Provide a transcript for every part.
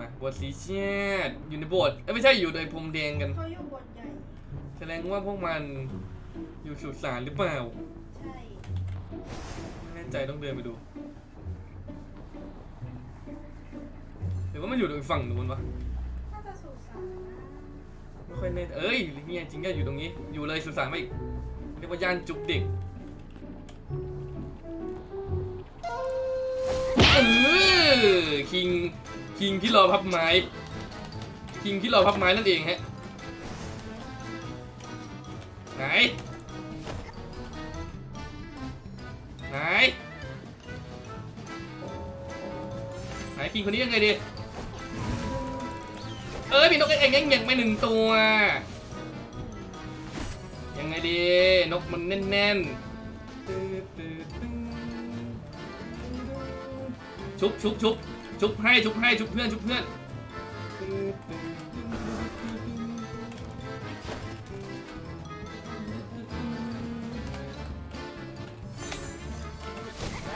มาโบสถ์สีเชียดอยู่ในโบสถ์เอ้ยไม่ใช่อยู่ในพรมแดงกัน เขาอยู่บทใหญ่ แสดงว่าพวกมันอยู่สุสานหรือเปล่า ใช่ไม่แน่ใจต้องเดินไปดูหรือว่ามันอยู่ตรงฝั่งนู้นวะ น่าจะสุสานนะไม่ค่อยแน่เอ้ยเนี่ยจริงก็อยู่ตรงนี้ อยู่เลยสุสานไม่อีกเรียกว่าย่านจุกเด็กเออคิง คิงที่รอพับไม้ คิงที่รอพับไม้นั่นเองฮะ ไหน ไหน ไหนคิงคนนี้ยังไงดี เอ้ยมีนกเอ็งเอ็งยังไม่หนึ่งตัว ยังไงดี นกมันแน่นๆ ชุบชุบชุบ ชุบให้ชุบให้ชุบเพื่อนชุบเพื่อน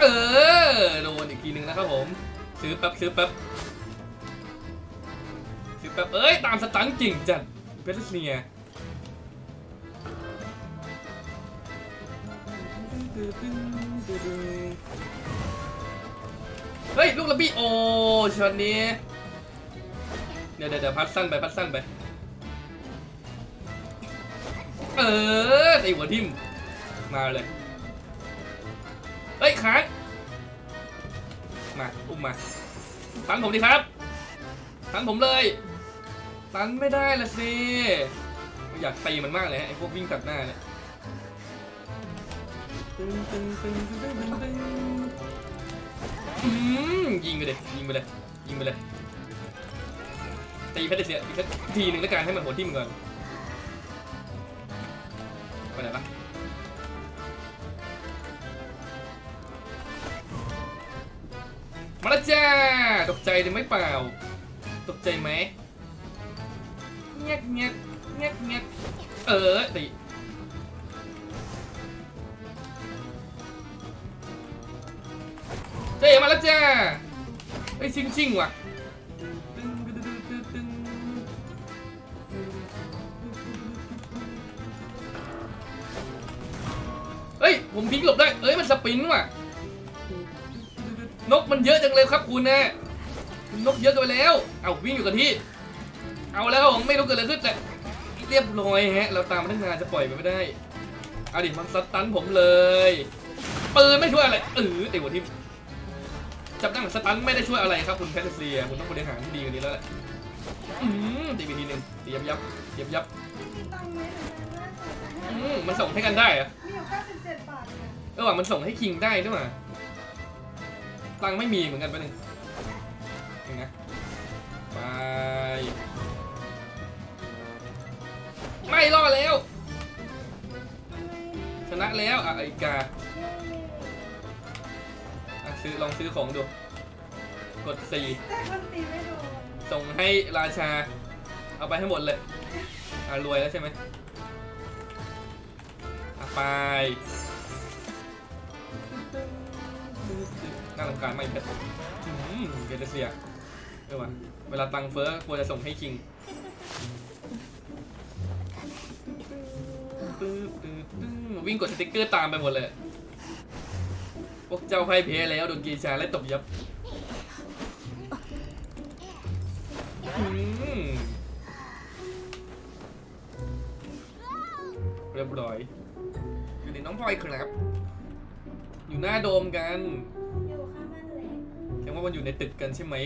เออโดนอีกทีหนึ่งนะครับผม ซื้อแป๊บซื้อแป๊บคือแบบเอ้ย ตามสตันจริงจัดเพชรเนีย เฮ้ยลูกระบี้โอช็อตนี้เดี๋ยวเดี๋ยวพัดสั้นไปพัดสั้นไป เออตีหัวทิ่มมาเลย เฮ้ยค้างมาอุ้มมาตันผมดิครับตันผมเลยตันไม่ได้ละสิอยากตีมันมากเลยฮะไอพวกวิ่งตัดหน้าเนี่ย อืมยิงไปเลยยิงไปเลยยิงไปเลยตีเพชรเสียอีกสักทีหนึ่งแล้วกันให้มันหัวทิ่มก่อนไปไหนละมาแล้วจ้าตกใจเลยไหมเปล่า ตกใจไหมเงียบเงียบเงียบเงียบเออติ เจ๊มาแล้วจ้าไอ้ยชิงชิงว่ะเฮ้ย ผมพลิกหลบได้ เอ้ย มันสปินว่ะ นกมันเยอะจังเลยครับคุณนะนกเยอะกินไปแล้ว เอาวิ่งอยู่กับที่ เอาแล้วผมไม่รู้เกิดอะไรขึ้นแต่เรียบร้อยฮะ เราตามมาตั้งนานจะปล่อยไปไม่ได้ เอาดิ มันสตันผมเลย ปืนไม่ช่วยอะไรเออตีหัวทิ่ม จับตั้งสตันไม่ได้ช่วยอะไรครับคุณแพทริเซีย คุณต้องบริหารที่ดีกว่านี้แล้วแหละอืมตีไปทีหนึ่งตียับยับยับยับตังค์ไหมเหมือนกันนะอืมมันส่งให้กันได้เหรอะมีอยู่97บาทเนี่ยเออว่ะมันส่งให้คิงได้ด้วยว่ะตังค์ไม่มีเหมือนกันปะหนึ่งยังไงไปไม่รอดแล้ว ชนะแล้วอะไอกาอะ ซื้อลองซื้อของดู กดแต่คนตีไม่โดน4ส่งให้ราชา เอาไปให้หมดเลยอะรวยแล้วใช่ไหมอะไปน่ารำคาญมากอีกแล้วอืมเกเดเซียเออว่ะเวลาตังค์เฟ้อควรจะส่งให้คิงวิ่งกดสติ๊กเกอร์ตามไปหมดเลย พวกเจ้าไพ่เพลแล้วโดนกีชาไล่ตบยับเรียบร้อย อยู่ในน้องพลอยครับ อยู่หน้าโดมกันอยู่ข้างบ้านเล็กแสดงว่ามันอยู่ในตึกกันใช่ไหม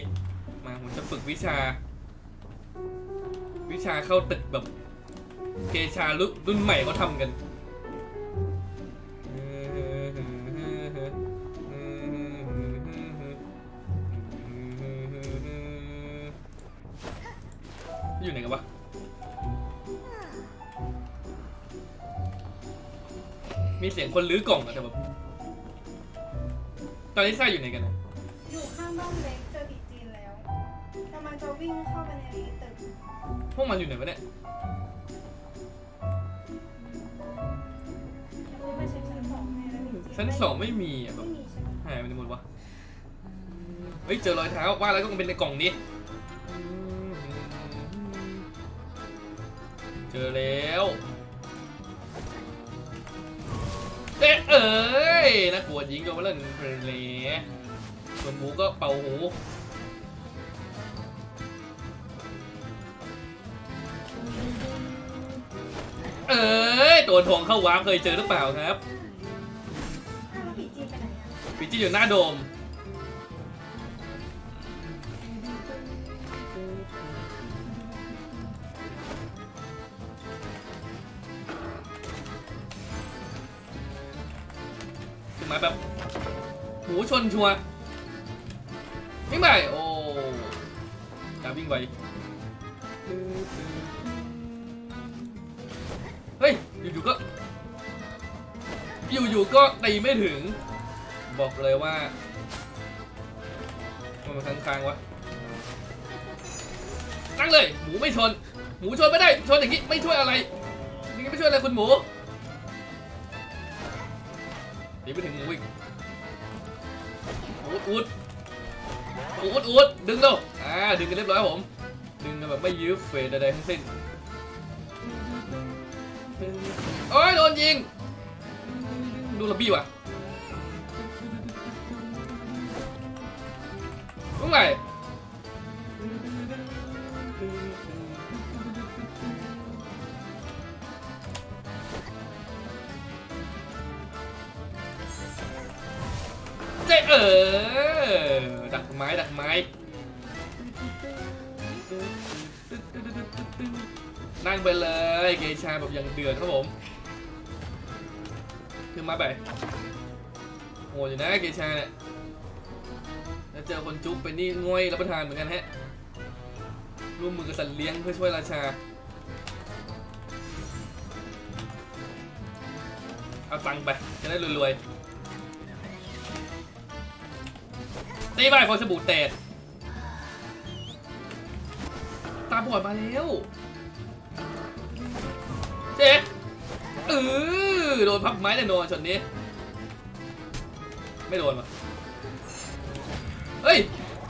มาผมจะฝึกวิชา วิชาเข้าตึกแบบ เกชารุ่นรุ่นใหม่เขาทำกัน อยู่ไหนกันวะมีเสียงคนลื้อกล่องอะแต่แบบตอนนี้ซ่าอยู่ไหนกันนะอยู่ข้างบ้านเล็กเจอผีจีนแล้วกำลังจะวิ่งเข้าไปในตึกพวกมันอยู่ไหนวะเนี่ยรู้ไปเช็คชั้นสองให้แล้วผีจีนชั้นสองไม่มีอะแบไม่บมีใช่ไหมหายไปในหมดวะเฮ้ยเจอรอยเท้าว่าแล้วก็คงเป็นในกล่องนี้ เจอแล้วเอ๊ะเอ้ยน่ากลัวยิงโดนมาเล่นเลยส่วนหมูก็เป่าหูเอ้ยตัวทองเข้าวาร์ปเคยเจอหรือเปล่าครับ อ้าวแล้วผีจีนไปไหนอะปีจี้อยู่หน้าโดม มาแบบหมูชนชัวร์วิ่งไปโอ้จะวิ่งไปเฮ้ย อยู่ๆก็ อยู่ๆก็ตีไม่ถึง บอกเลยว่ามันมาค้างๆวะตั้งเลย หมูไม่ชน หมูชนไม่ได้ ชนอย่างนี้ไม่ช่วยอะไรนี่ไม่ช่วยอะไรคุณหมู หนีไปถึงหมูอีกอูดอูดอูดอูดดึงเร็วอ่าดึงกันเรียบร้อยผมดึงกันแบบไม่ยื้อเฟดใดๆทั้งสิ้นโอ้ยโดนยิง ดูระบี้ว่ะตรงไหน เจ๊เออ ดักไม้ดักไม้นั่งไปเลยเกชาแบบย่างเดือดครับผมขึ้นมาไปโหอยู่นะเกชาเนี่ยแล้วเจอคนจุ๊บไปนี่ง่อยรับประทานเหมือนกันฮะร่วมมือกับสัตว์เลี้ยงเพื่อช่วยราชาเอาตังไปจะได้รวยๆ ตีไปพอสบู่แตกตาบอดมาแล้วเจ๊เออโดนพับไม้แน่นอนช็อตนี้ ไม่โดนวะเฮ้ย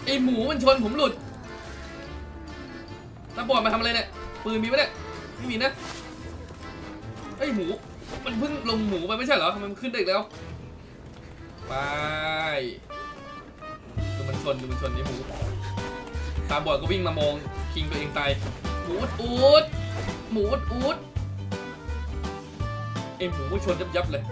ไอหมูมันชนผมหลุดตาบอดมาทำอะไรเนี่ย ปืนมีไหมเนี่ย ไม่มีนะไอหมู มันเพิ่งลงหมูไปไม่ใช่เหรอทำไมมันขึ้นได้อีกแล้ว ไป ชนดูมันชนนี่หมูตาบอดก็วิ่งมามองคิงตัวเองตายหมูอูดอุดหมูอูดอุดไอหมูชนยับยับเลย